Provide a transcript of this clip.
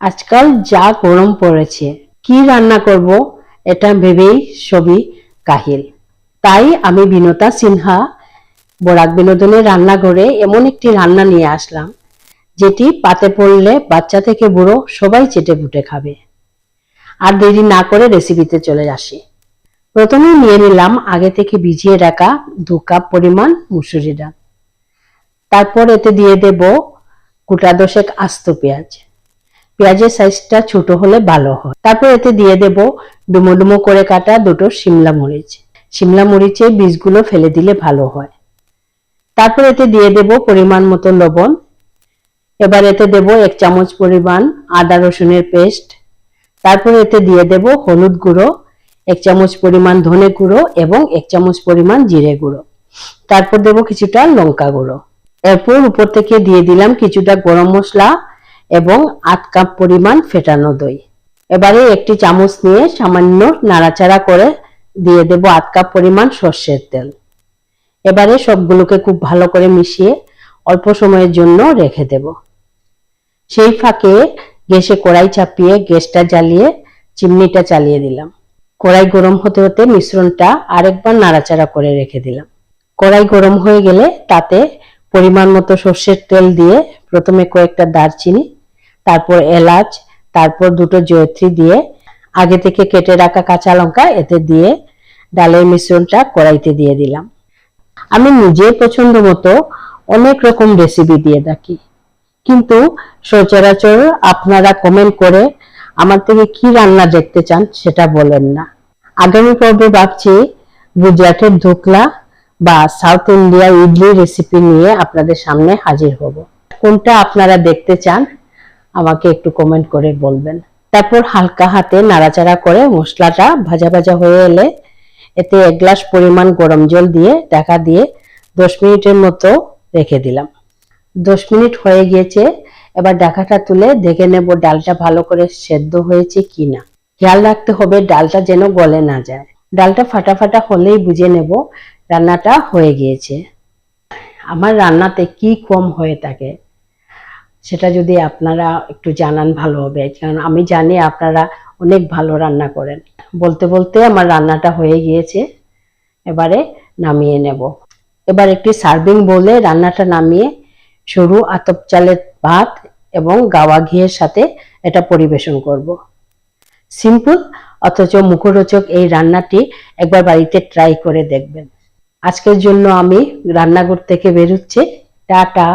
আজকাল যা গরম পড়েছে, কি রান্না করব এটা ভেবেই সবই কাহিল। তাই আমি বিনতা সিনহা, বরাক বিনোদনের রান্নাঘরে এমন একটি রান্না নিয়ে আসলাম, যেটি পাতে পড়লে বাচ্চা থেকে বুড়ো সবাই চেটে পুটে খাবে। আর দেরি না করে রেসিপিতে চলে আসি। প্রথমে নিয়ে নিলাম আগে থেকে ভিজিয়ে রাখা দু কাপ পরিমাণ মুসুরি ডাল। তারপর এতে দিয়ে দেব গোটা দশেক আস্ত পেঁয়াজ। পেঁয়াজের সাইজটা ছোট হলে ভালো হয়। তারপর এতে দিয়ে দেব ডুমো ডুমো করে কাটা দুটো শিমলা মরিচ। শিমলা মরিচের বীজগুলো ফেলে দিলে ভালো হয়। তারপর এতে দিয়ে দেব পরিমাণ মতো লবণ। এবার এতে দেব এক চামচ পরিমাণ আদা রসুনের পেস্ট। তারপর এতে দিয়ে দেব হলুদ গুঁড়ো, এক চামচ পরিমাণ ধনে গুঁড়ো এবং এক চামচ পরিমাণ জিরে গুঁড়ো। তারপর দেব কিছুটা লঙ্কা গুঁড়ো। এরপর উপর থেকে দিয়ে দিলাম কিছুটা গরম মশলা এবং আধ কাপ পরিমাণ ফেটানো দই। এবারে একটি চামচ নিয়ে সামান্য নাড়াচাড়া করে দিয়ে দেব আধ কাপ পরিমাণ সর্ষের তেল। এবারে সবগুলোকে খুব ভালো করে মিশিয়ে অল্প সময়ের জন্য রেখে দেব। সেই ফাঁকে গ্যাসে কড়াই চাপিয়ে গ্যাসটা জ্বালিয়ে চিমনিটা চালিয়ে দিলাম। কড়াই গরম হতে হতে মিশ্রণটা আরেকবার নাড়াচাড়া করে রেখে দিলাম। কড়াই গরম হয়ে গেলে তাতে পরিমাণ মতো সর্ষের তেল দিয়ে প্রথমে কয়েকটা দারচিনি তারপর এলাচ, তারপর দুটো জয়ত্রী দিয়ে আগে থেকে কেটে রাখা কাঁচা লঙ্কা এতে দিয়ে ডালের মিশ্রণটা কড়াইতে দিয়ে দিলাম। আমি নিজে পছন্দ মতো অনেক রকম রেসিপি দিয়ে থাকি। কিন্তু সচরাচর আপনারা কমেন্ট করে আমার থেকে কি রান্না দেখতে চান সেটা বলেন না। আগামী পর্বে ভাবছি গুজরাটের ধোকলা বা সাউথ ইন্ডিয়া ইডলি রেসিপি নিয়ে আপনাদের সামনে হাজির হব। কোনটা আপনারা দেখতে চান আমাকে একটু কমেন্ট করে বলবেন। তারপর হালকা হাতে নাড়াচাড়া করে মশলাটা ভাজা ভাজা হয়ে এলে এতে এক গ্লাস পরিমাণ গরম জল দিয়ে ঢাকা দিয়ে দশ মিনিটের মতো রেখে দিলাম। দশ মিনিট হয়ে গিয়েছে, এবার ঢাকাটা তুলে দেখে নেব ডালটা ভালো করে সেদ্ধ হয়েছে কিনা। খেয়াল রাখতে হবে ডালটা যেন গলে না যায়। ডালটা ফাটা ফাটা হলেই বুঝে নেব রান্নাটা হয়ে গিয়েছে। আমার রান্নাতে কি কম হয়ে থাকে। সেটা যদি আপনারা একটু জানান ভালো হবে। কারণ আমি জানি আপনারা অনেক ভালো রান্না করেন। বলতে বলতে আমার রান্নাটা হয়ে গিয়েছে। এবারে নামিয়ে নেব। এবার একটি সার্ভিং বলে রান্নাটা নামিয়ে সরু আতপ চালের ভাত এবং গাওয়া ঘিয়ের সাথে এটা পরিবেশন করব। সিম্পল অথচ মুখরোচক এই রান্নাটি একবার বাড়িতে ট্রাই করে দেখবেন। আজকের জন্য আমি রান্নাঘর থেকে বেরোচ্ছি। টাটা।